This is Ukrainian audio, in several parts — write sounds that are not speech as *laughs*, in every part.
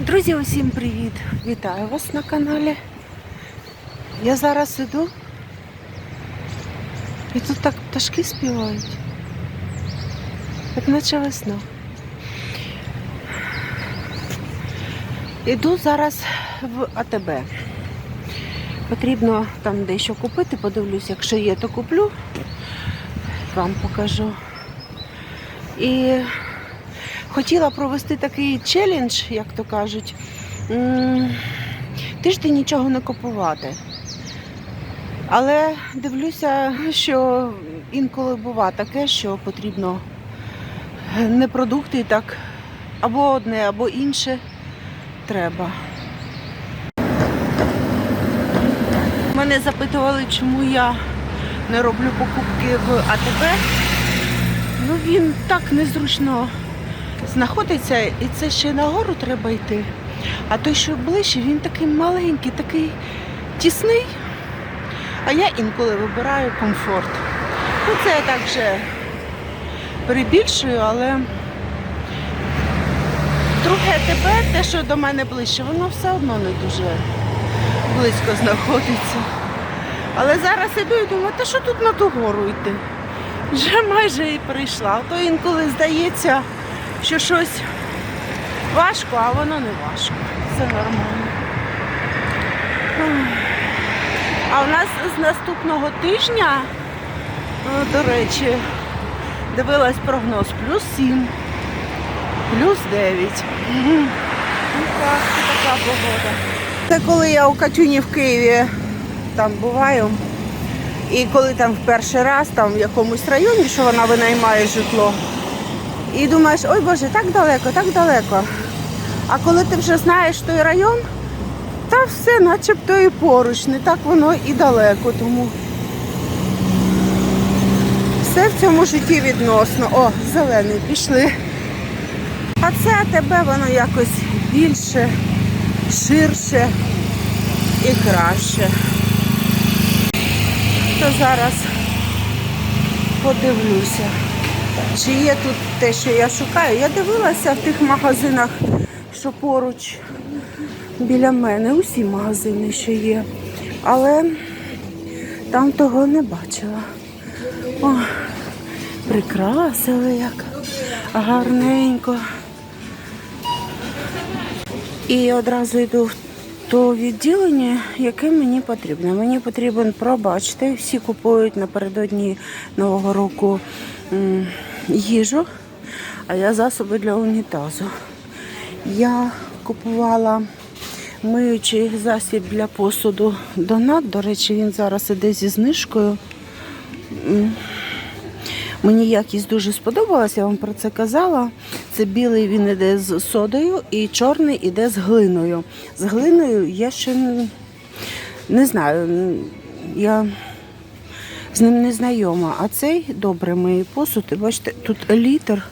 Друзі, усім привіт! Вітаю вас на каналі. Я зараз іду і тут так пташки співають. Як наче весна. Іду зараз в АТБ. Потрібно там дещо купити, подивлюсь, якщо є, то куплю. Вам покажу. І хотіла провести такий челендж, як то кажуть. Тиждень нічого не купувати. Але дивлюся, що інколи бува таке, що потрібно не продукти так, або одне, або інше треба. Мене запитували, чому я не роблю покупки в АТБ. Ну він так незручно знаходиться, і це ще нагору треба йти. А той, що ближче, він такий маленький, такий тісний. А я інколи вибираю комфорт. Ну, це я так вже перебільшую, але друге АТБ, те, що до мене ближче, воно все одно не дуже близько знаходиться. Але зараз іду і думаю, та що тут на ту гору йти? Вже майже і прийшла. А То інколи здається, що щось важко, а воно не важко. Все нормально. А у нас з наступного тижня, ну, до речі, дивилась прогноз плюс 7, плюс 9. Мгм. Ну так, така погода. Це коли я у Катюні в Києві там буваю. І коли там в перший раз там в якомусь районі, що вона винаймає житло, і думаєш, ой Боже, так далеко, так далеко. А коли ти вже знаєш той район, та все начебто і поруч, не так воно і далеко. Тому все в цьому житті відносно. О, зелений, пішли. А це тебе воно якось більше, ширше і краще. То зараз подивлюся, чи є тут те, що я шукаю. Я дивилася в тих магазинах, що поруч біля мене, усі магазини, що є. Але там того не бачила. О, прикрасили як гарненько. І одразу йду в то відділення, яке мені потрібно. Мені потрібен, пробачте, всі купують напередодні Нового року їжу, а я засоби для унітазу. Я купувала миючий засіб для посуду Донат. До речі, він зараз іде зі знижкою. Мені якість дуже сподобалася, я вам про це казала. Це білий він іде з содою і чорний іде з глиною. З глиною я ще не, не знаю. Я з ним не знайома. А цей добре миє посуд. Бачите, тут літр.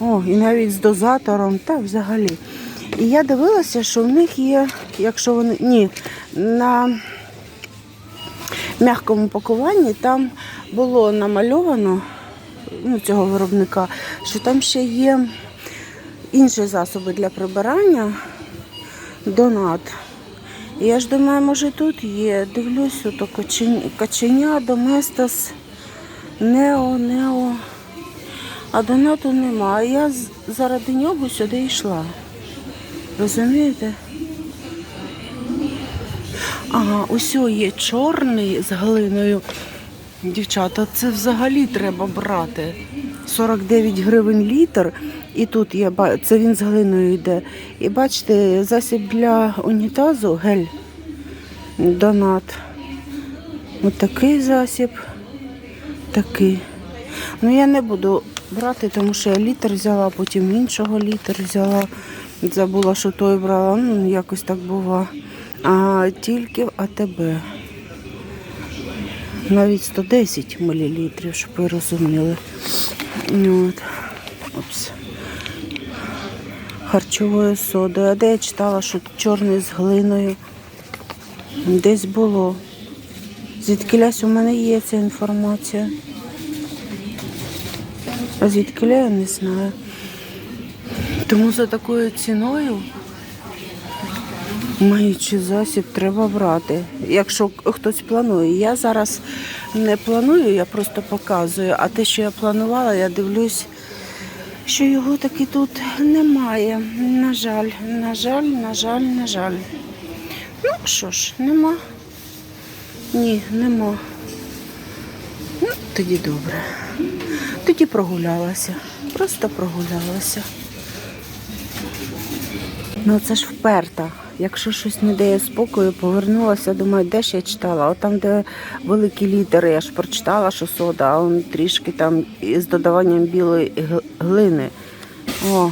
О, і навіть з дозатором, та взагалі. І я дивилася, що в них є, якщо вони. Ні, на м'якому пакуванні там було намальовано ну, цього виробника, що там ще є інші засоби для прибирання, донат. І я ж думаю, може тут є. Дивлюсь, ото каченя, доместос, нео, нео. А донату немає. Я заради нього сюди йшла. Розумієте? Ага, ось є чорний з глиною. Дівчата, це взагалі треба брати. 49 гривень літр. І тут є, це він з глиною йде. І бачите, засіб для унітазу, гель, донат. Ось такий засіб, такий. Ну я не буду брати, тому що я літр взяла, потім іншого літр взяла. Забула, що той брала. Ну, якось так бува. А тільки в АТБ. Навіть 110 мл, щоб ви розуміли. От. Опс. Харчовою содою. А де я читала, що чорний з глиною. Десь було. Звідкилясь у мене є ця інформація. А звідкиля я не знаю. Тому за такою ціною Маючи засіб, треба брати. Якщо хтось планує. Я зараз не планую, я просто показую. А те, що я планувала, я дивлюсь, що його таки тут немає. На жаль, на жаль, на жаль, на жаль. Ну що ж, нема. Ні, нема. Ну, тоді добре. Тоді прогулялася. Просто прогулялася. Ну це ж вперта. Якщо щось не дає спокою, повернулася, думаю, де ж я читала? От там, де великі літери, я ж прочитала, що сода, а он трішки там із додаванням білої глини. О,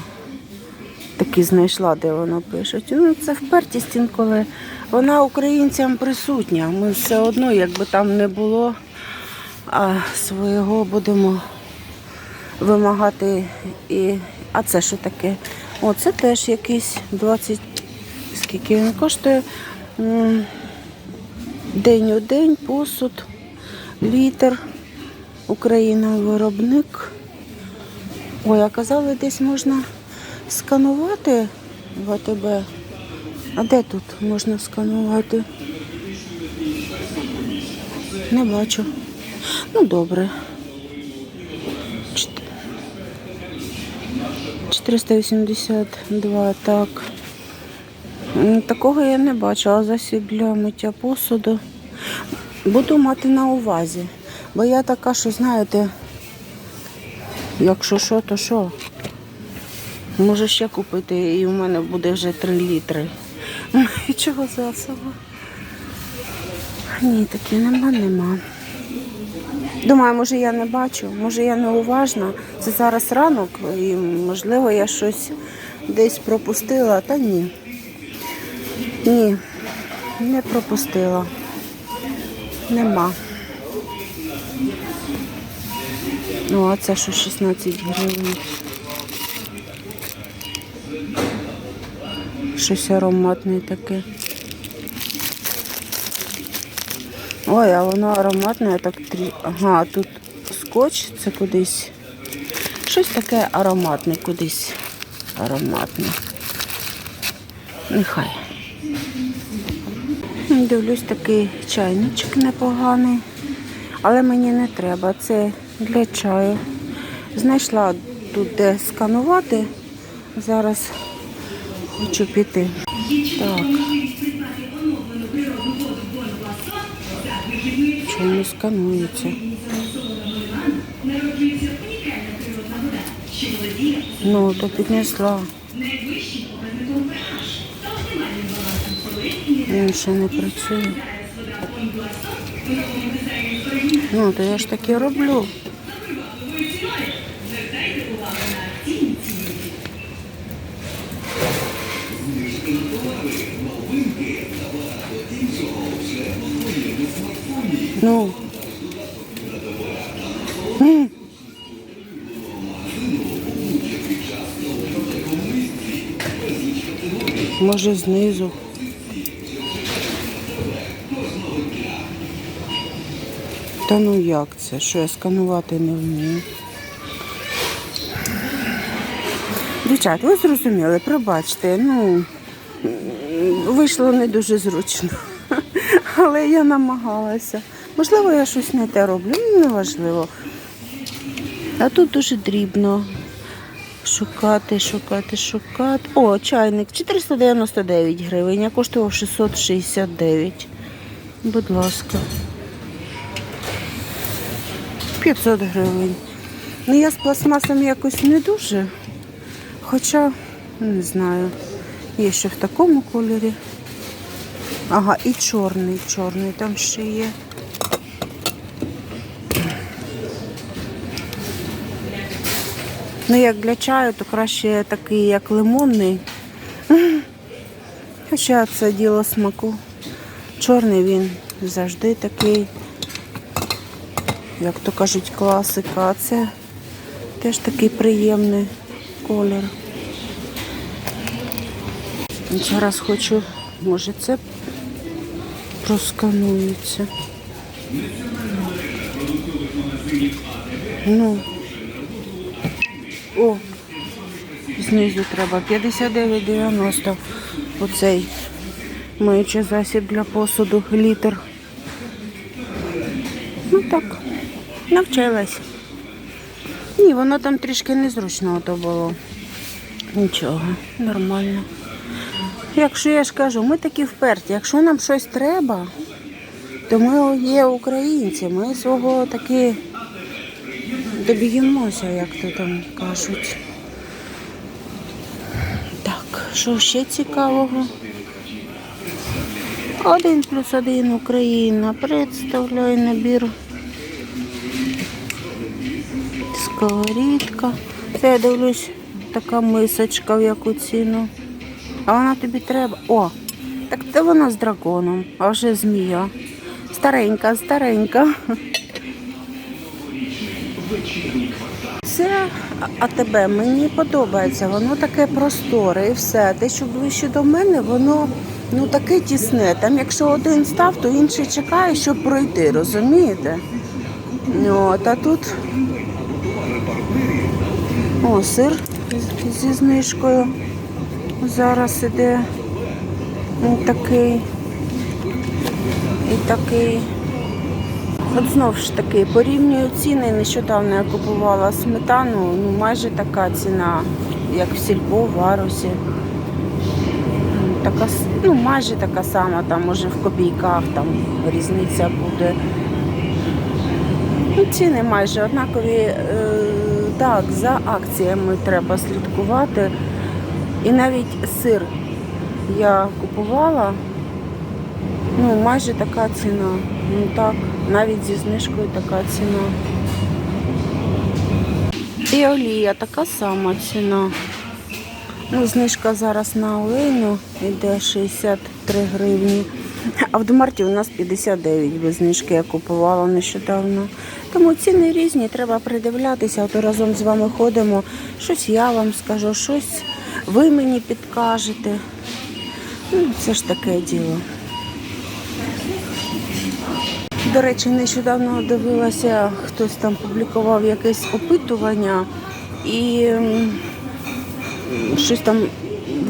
таки знайшла, де воно пишуть. Ну, це впертість інколи. Вона українцям присутня. Ми все одно, якби там не було, а свого будемо вимагати. І... А це що таке? О, це теж якийсь 20. Скільки він коштує? День у день, посуд, літр. Україна виробник. Ой, а казали, десь можна сканувати в АТБ. А де тут можна сканувати? Не бачу. Ну, добре. 482, так. Такого я не бачила. Засіб для миття посуду. Буду мати на увазі. Бо я така, що знаєте, якщо що, то що. Можу ще купити, і в мене буде вже 3 літри. *laughs* Чого засобу? Ні, такі нема, нема. Думаю, може я не бачу, може я не уважна. Це зараз ранок і можливо я щось десь пропустила, та ні. Ні, не пропустила. Нема. Ну, а це що 16 гривень. Щось ароматне таке. Ой, а воно ароматне, так трі. Ага, тут скотч, це кудись. Щось таке ароматне кудись. Ароматне. Нехай. Дивлюсь, такий чайничок непоганий. Але мені не треба. Це для чаю. Знайшла тут де сканувати. Зараз хочу піти. Чому не сканується? Ну, то піднесла. Він ще не працює. Ну, то я ж таки роблю. Ну. Може знизу. Та ну як це? Що я сканувати не вмію? Дівчат, ви зрозуміли, пробачте, ну вийшло не дуже зручно. *laughs* Але я намагалася. Можливо, я щось не те роблю, ну неважливо. А тут дуже дрібно. Шукати, шукати, шукати. О, чайник 499 гривень, а коштував 669. Будь ласка. 500 гривень. Ну я з пластмасом якось не дуже. Хоча, не знаю, є ще в такому кольорі. Ага, і чорний, чорний там ще є. Ну, як для чаю, то краще такий, як лимонний. *laughs* Хоча це діло смаку. Чорний він завжди такий, як то кажуть, класика. А це теж такий приємний колір. Зараз хочу, може це просканується. Ну. О, знизу треба 59,90 оцей Миючий засіб для посуду, літр. Ну так, навчилась. Ні, воно там трішки незручно то було. Нічого, нормально. Якщо я ж кажу, ми такі вперті, якщо нам щось треба, то ми є українці, ми свого таки доб'ємося, як то там кажуть. Так, що ще цікавого? Один плюс один Україна представляє набір. Сковорідка. Це я дивлюсь, така мисочка, в яку ціну. А вона тобі треба. О, так це вона з драконом, а вже змія. Старенька, старенька. Це АТБ мені подобається, воно таке просторе і все. Те, що ближче до мене, воно ну таке тісне. Там якщо один став, то інший чекає, щоб пройти, розумієте? От, а тут о, сир зі знижкою. Зараз іде ну, такий і такий. От знов ж таки, порівнюю ціни. Нещодавно я купувала сметану, ну майже така ціна, як в сільпо, в варусі. М, Така, ну, майже така сама, там може в копійках там різниця буде. Ну, ціни майже однакові. Е, так, за акціями треба слідкувати. І навіть сир я купувала, ну, майже така ціна. Ну так, навіть зі знижкою така ціна. І олія така сама ціна. Ну, знижка зараз на олейну йде 63 гривні. А в Домарті у нас 59 без знижки я купувала нещодавно. Тому ціни різні, треба придивлятися, а разом з вами ходимо. Щось я вам скажу, щось ви мені підкажете. Ну, це ж таке діло. До речі, нещодавно дивилася, хтось там публікував якесь опитування і щось там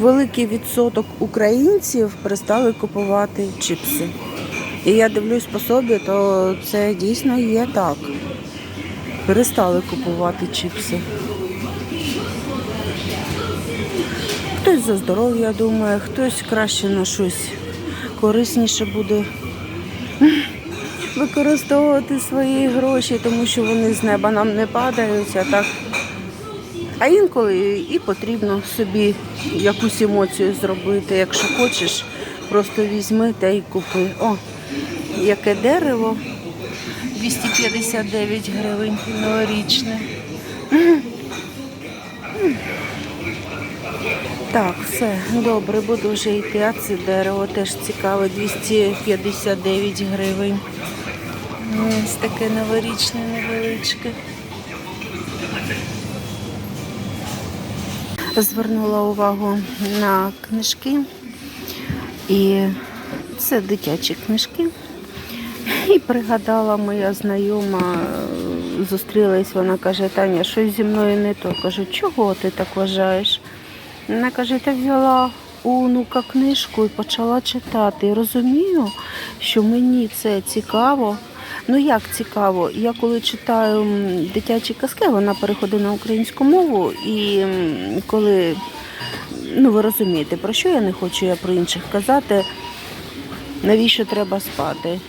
великий відсоток українців перестали купувати чіпси. І я дивлюсь по собі, то це дійсно є так. Перестали купувати чіпси. Хтось за здоров'я думає, хтось краще на щось корисніше буде використовувати свої гроші, тому що вони з неба нам не падають, а так. А інколи і потрібно собі якусь емоцію зробити. Якщо хочеш, просто візьми та й купи. О, яке дерево. 259 гривень новорічне. Так, все, добре, буду вже йти. А це дерево теж цікаве, 259 гривень. Ось таке новорічне невеличке. Звернула увагу на книжки. І це дитячі книжки. І пригадала моя знайома, зустрілась, вона каже, Таня, щось зі мною не то. Кажу, чого ти так вважаєш? Вона каже, я взяла у онука книжку і почала читати. І розумію, що мені це цікаво. Ну як цікаво, я коли читаю дитячі казки, вона переходить на українську мову, і коли ну ви розумієте, про що я не хочу я про інших казати, навіщо треба спати.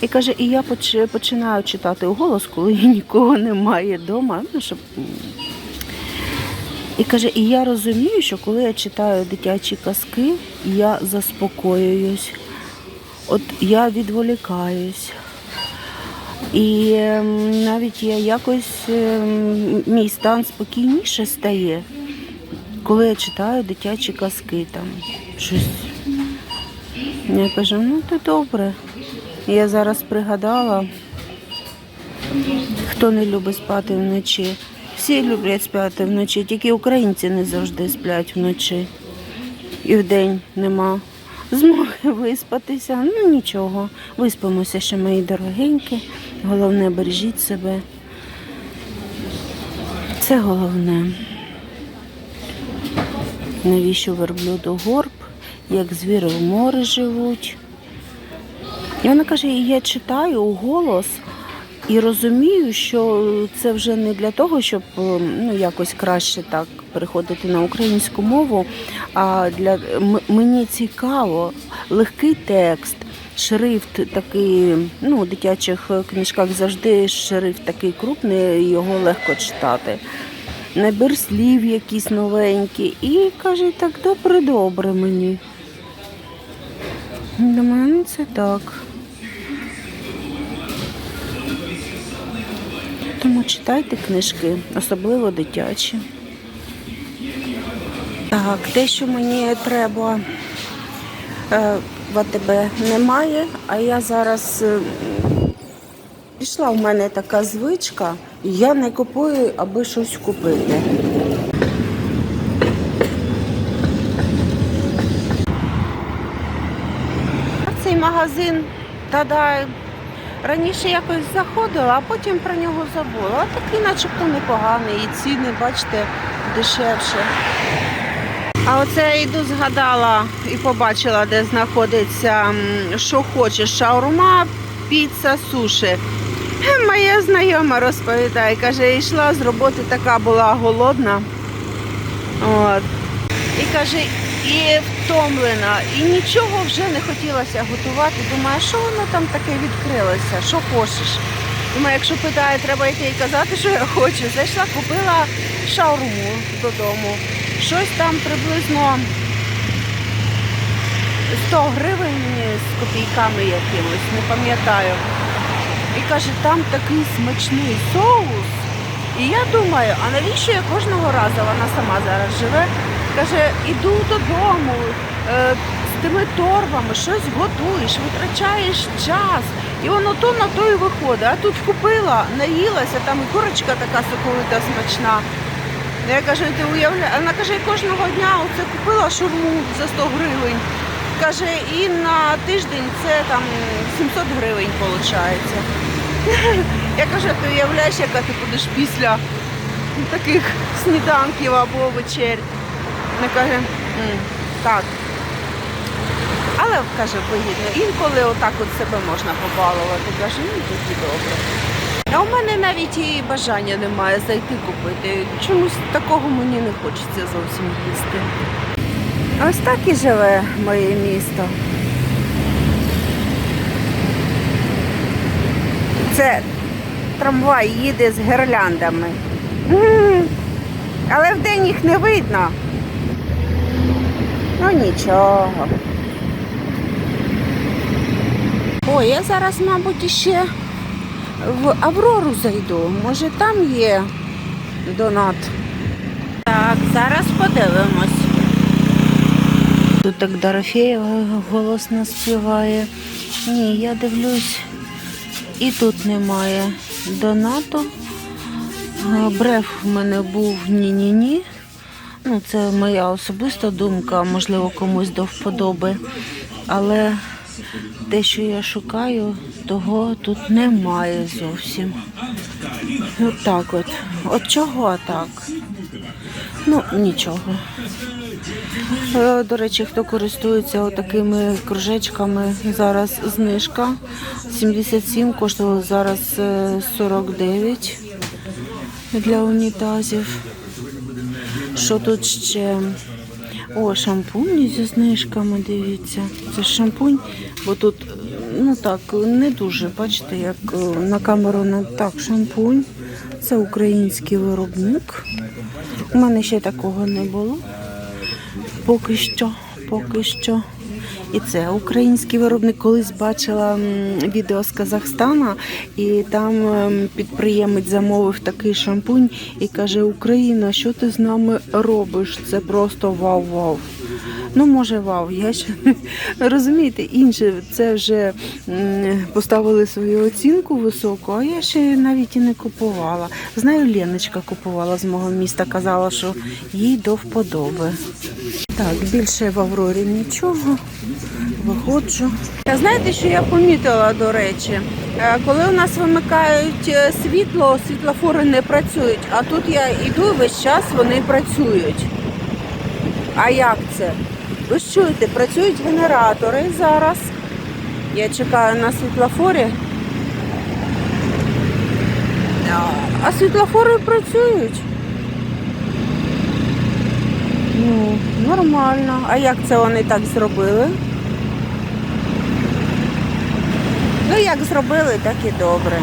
І каже, і я починаю читати голос, коли нікого немає вдома, ну, щоб і каже, і я розумію, що коли я читаю дитячі казки, я заспокоююсь. От я відволікаюсь. І ем, навіть я якось ем, мій стан спокійніше стає, коли я читаю дитячі казки там щось. Я кажу, ну то добре. Я зараз пригадала, хто не любить спати вночі. Всі люблять спати вночі, тільки українці не завжди сплять вночі. І вдень нема змоги *laughs* виспатися. Ну нічого, виспимося ще, мої дорогенькі. Головне, бережіть себе. Це головне. Навіщо верблюду горб, як звіри в морі живуть. І вона каже, я читаю голос і розумію, що це вже не для того, щоб е, ну, якось краще так переходити на українську мову, а для мені цікаво, легкий текст. Шрифт такий, ну, у дитячих книжках завжди шрифт такий крупний, його легко читати. Набір слів якісь новенькі. І каже, так добре-добре мені. Думаю, ну це так. Тому читайте книжки, особливо дитячі. Так, те, що мені треба в АТБ немає, а я зараз е, пішла в мене така звичка, я не купую, аби щось купити. Цей магазин Тадай раніше якось заходила, а потім про нього забула. А такий начебто непоганий, і ціни, бачите, дешевше. А оце я йду згадала і побачила, де знаходиться що хочеш, шаурма, піца, суші. Е, Моя знайома розповідає, каже, йшла з роботи, така була голодна. От. І каже, і втомлена, і нічого вже не хотілося готувати. Думаю, що воно там таке відкрилося, що хочеш. Думаю, якщо питає, треба йти і казати, що я хочу. Зайшла, купила шаурму додому. Щось там приблизно 100 гривень з копійками якимось, не пам'ятаю. І каже, там такий смачний соус. І я думаю, а навіщо я кожного разу, вона сама зараз живе, каже, іду додому е, з тими торбами, щось готуєш, витрачаєш час. І воно то на то і виходить. А тут купила, наїлася, там і курочка така соковита смачна. Я кажу, ти уявляєш, вона каже, кожного дня оце купила шурму за 100 гривень. Каже, і на тиждень це там 700 гривень виходить. *laughs* Я кажу, ти уявляєш, яка ти будеш після таких сніданків або вечер. Вона каже, так. Але каже, вигідно. Інколи отак от себе можна побалувати. Каже, ну тоді добре. А у мене навіть і бажання немає зайти купити. Чомусь такого мені не хочеться зовсім їсти. Ось так і живе моє місто. Це трамвай їде з гірляндами. Але вдень їх не видно. Ну нічого. Ой, я зараз, мабуть, ще в Аврору зайду. Може там є донат. Так, зараз подивимось. Тут так Дорофеєва голосно співає. Ні, я дивлюсь, і тут немає донату. А, Бреф в мене був ні-ні-ні. Ну, це моя особиста думка, можливо, комусь до вподоби. Але те, що я шукаю, того тут немає зовсім. От так от. От чого так? Ну, нічого. Е, До речі, хто користується такими кружечками, зараз знижка 77, коштувало зараз е, 49 для унітазів. Що тут ще? О, шампунь зі знижками, дивіться. Це шампунь, бо тут, е, ну так, не дуже, бачите, як е, на камеру не так, шампунь. Це український виробник. У мене ще такого не було. Поки що, поки що. І це український виробник. Колись бачила відео з Казахстана, і там ем, підприємець замовив такий шампунь і каже: Україна, що ти з нами робиш? Це просто вау-вау. Ну, може, вау, я ще *laughs* розумієте, інше це вже поставили свою оцінку високу, а я ще навіть і не купувала. Знаю, Леночка купувала з мого міста, казала, що їй до вподоби. Так, більше в Аврорі нічого. Виходжу. Знаєте, що я помітила, до речі? Е, Коли у нас вимикають е, світло, світлофори не працюють, а тут я йду і весь час вони працюють. А як це? Ось чуєте, працюють генератори зараз. Я чекаю на світлофорі. А світлофори працюють. Ну, нормально. А як це вони так зробили? Ну, як зробили, так і добре.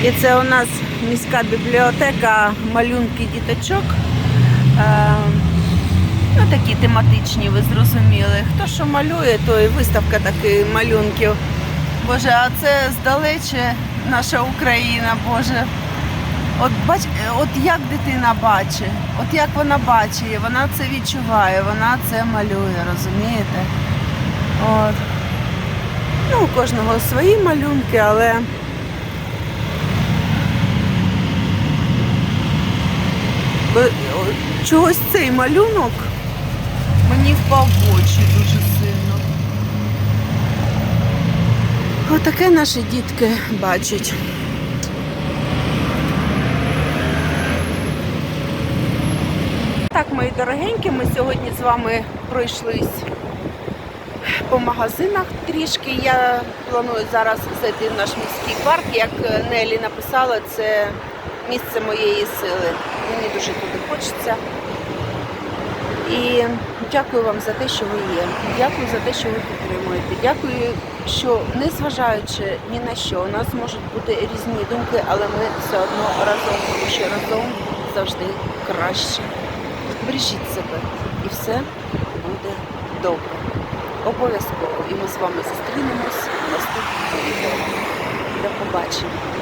І це у нас міська бібліотека малюнки діточок. Е, ну, такі тематичні, ви зрозуміли. Хто що малює, то і виставка таких малюнків. Боже, а це здалече наша Україна, Боже. От бач, от як дитина бачить, от як вона бачить, вона це відчуває, вона це малює, розумієте? От. Ну, у кожного свої малюнки, але чогось цей малюнок мені впав в очі дуже сильно. Отаке наші дітки бачать. Так, мої дорогенькі, ми сьогодні з вами пройшлись по магазинах трішки. Я планую зараз зайти в наш міський парк. Як Нелі написала, це місце моєї сили. Мені дуже туди хочеться. І дякую вам за те, що ви є. Дякую за те, що ви підтримуєте. Дякую, що незважаючи ні на що, у нас можуть бути різні думки, але ми все одно разом, тому що разом завжди краще. Бережіть себе і все буде добре. Обов'язково. І ми з вами зустрінемось в наступному відео. До побачення.